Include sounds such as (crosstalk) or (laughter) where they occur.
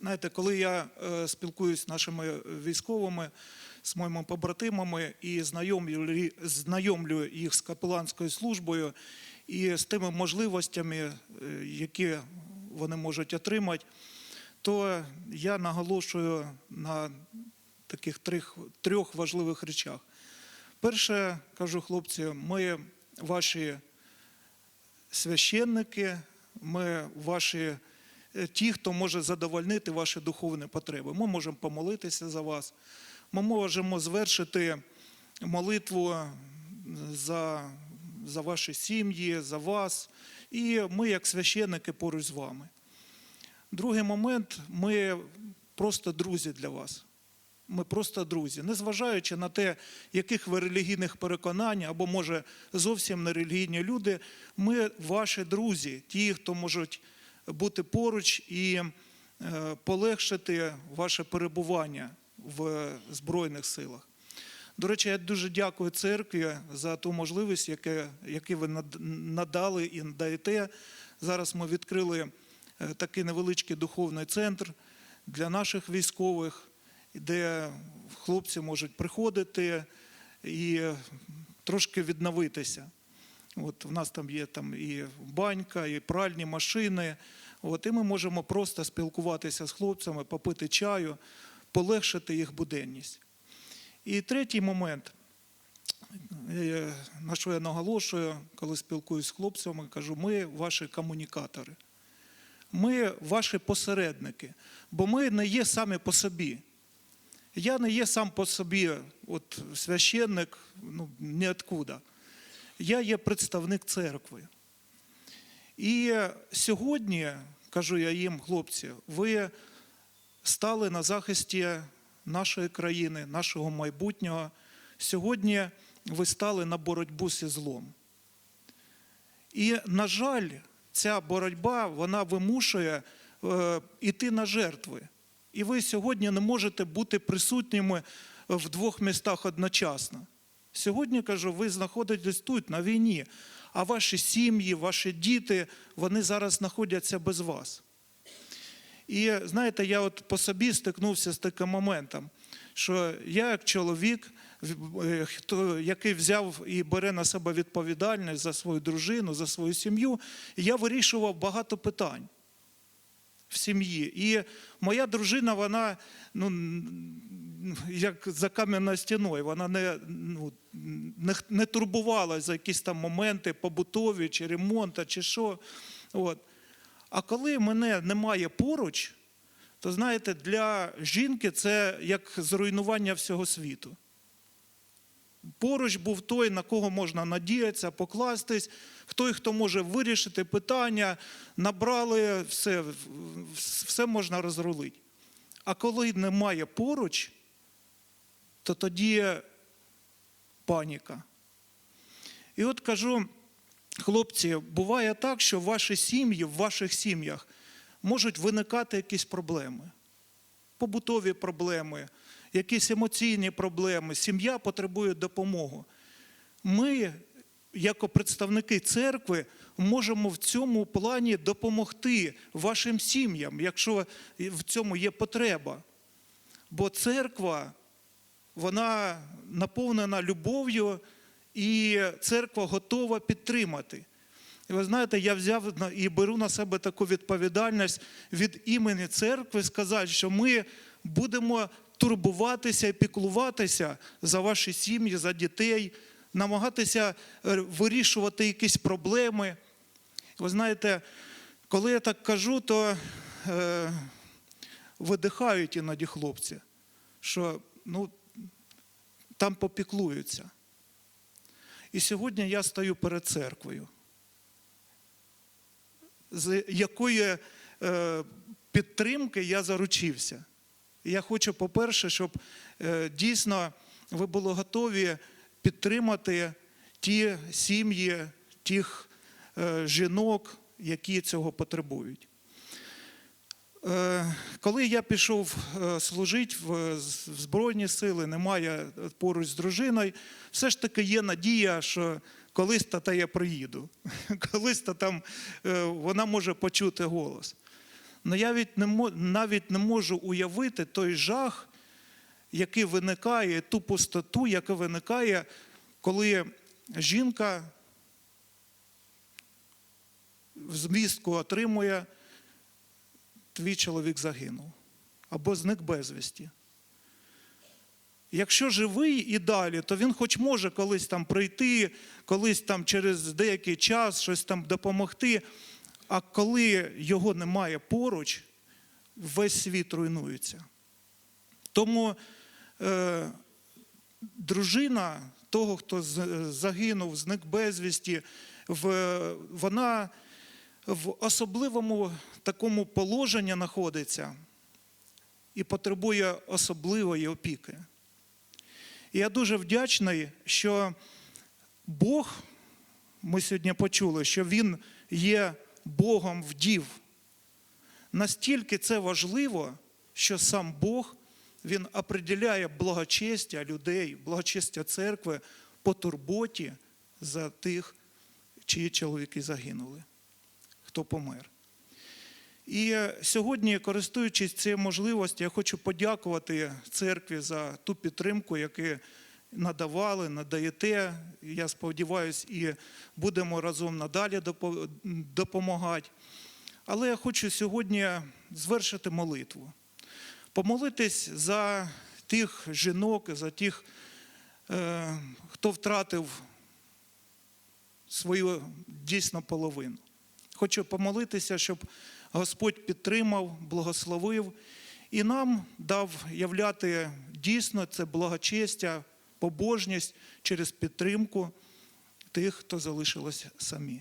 Знаєте, коли я е, спілкуюсь з нашими військовими, з моїми побратимами і знайомлю, знайомлю їх з капеланською службою і з тими можливостями, е, які вони можуть отримати, то я наголошую на таких трьох, трьох важливих речах. Перше, кажу хлопці, ми ваші священники, ми ваші ті, хто може задовольнити ваші духовні потреби. Ми можемо помолитися за вас, ми можемо звершити молитву за, за ваші сім'ї, за вас. І ми, як священники, поруч з вами. Другий момент ми просто друзі для вас. Ми просто друзі, незважаючи на те, яких ви релігійних переконань, або, може, зовсім не релігійні люди, ми ваші друзі, ті, хто можуть бути поруч і е, полегшити ваше перебування в Збройних силах. До речі, я дуже дякую церкві за ту можливість, яку ви надали і надаєте. Зараз ми відкрили е, такий невеличкий духовний центр для наших військових, де хлопці можуть приходити і трошки відновитися. От в нас там є там і банька, і пральні машини. От, і ми можемо просто спілкуватися з хлопцями, попити чаю, полегшити їх буденність. І третій момент, е, на що я наголошую, коли спілкуюсь з хлопцями, кажу, ми ваші комунікатори. Ми ваші посередники, бо ми не є самі по собі. Я не є сам по собі от, священник ну, ніоткуда. Я є представник церкви. І сьогодні, кажу я їм, хлопці, ви стали на захисті нашої країни, нашого майбутнього. Сьогодні ви стали на боротьбу зі злом. І, на жаль, ця боротьба вона вимушує е, іти на жертви. І ви сьогодні не можете бути присутніми в двох містах одночасно. Сьогодні кажу, ви знаходитесь тут, на війні, а ваші сім'ї, ваші діти, вони зараз знаходяться без вас. І знаєте, я от по собі стикнувся з таким моментом, що я, як чоловік, е, який взяв і бере на себе відповідальність за свою дружину, за свою сім'ю, я вирішував багато питань в сім'ї. І моя дружина, вона ну, як за кам'яною стіною, вона не, ну, не, не турбувалася за якісь там моменти побутові, чи ремонту, чи що. От. А коли мене немає поруч, то знаєте, для жінки це як зруйнування всього світу. Поруч був той, на кого можна надіятися, покластись, той, хто може вирішити питання, набрали, все, все можна розрулити. А коли немає поруч, то тоді паніка. І от кажу, хлопці, буває так, що ваші сім'ї, в ваших сім'ях можуть виникати якісь проблеми, побутові проблеми, якісь емоційні проблеми. Сім'я потребує допомоги. Ми, як представники церкви, можемо в цьому плані допомогти вашим сім'ям, якщо в цьому є потреба. Бо церква, вона наповнена любов'ю, і церква готова підтримати. І ви знаєте, я взяв і беру на себе таку відповідальність від імені церкви сказати, що ми будемо турбуватися і піклуватися за ваші сім'ї, за дітей, намагатися е, вирішувати якісь проблеми. Ви знаєте, коли я так кажу, то е, видихають іноді хлопці, що ну, там попіклуються. І сьогодні я стою перед церквою, з якої е, підтримки я заручився. Я хочу, по-перше, щоб е, дійсно ви були готові підтримати ті сім'ї, тих е, жінок, які цього потребують. Е, Коли я пішов служити в Збройні сили, немає поруч з дружиною, все ж таки є надія, що колись та я приїду, (laughs) колись та там вона може почути голос. Але я навіть не, можу уявити той жах, який виникає, ту пустоту, яка виникає, коли жінка звістку отримує, твій чоловік загинув або зник безвісті. Якщо живий і далі, то він хоч може колись там прийти, колись там через деякий час щось там допомогти. А коли його немає поруч, весь світ руйнується. Тому е, дружина того, хто загинув, зник безвісті, в, вона в особливому такому положенні знаходиться і потребує особливої опіки. Я дуже вдячний, що Бог, ми сьогодні почули, що Він є Богом вдів. Настільки це важливо, що сам Бог Він определяє благочестя людей, благочестя церкви по турботі за тих, чиї чоловіки загинули, хто помер. І сьогодні, користуючись цією можливістю, я хочу подякувати церкві за ту підтримку, яку надавали, надаєте. Я сподіваюся, і будемо разом надалі допомагати. Але я хочу сьогодні звершити молитву. Помолитись за тих жінок, за тих, е, хто втратив свою дійсно половину. Хочу помолитися, щоб Господь підтримав, благословив і нам дав являти дійсно це благочестя, побожність через підтримку тих, хто залишилось самі.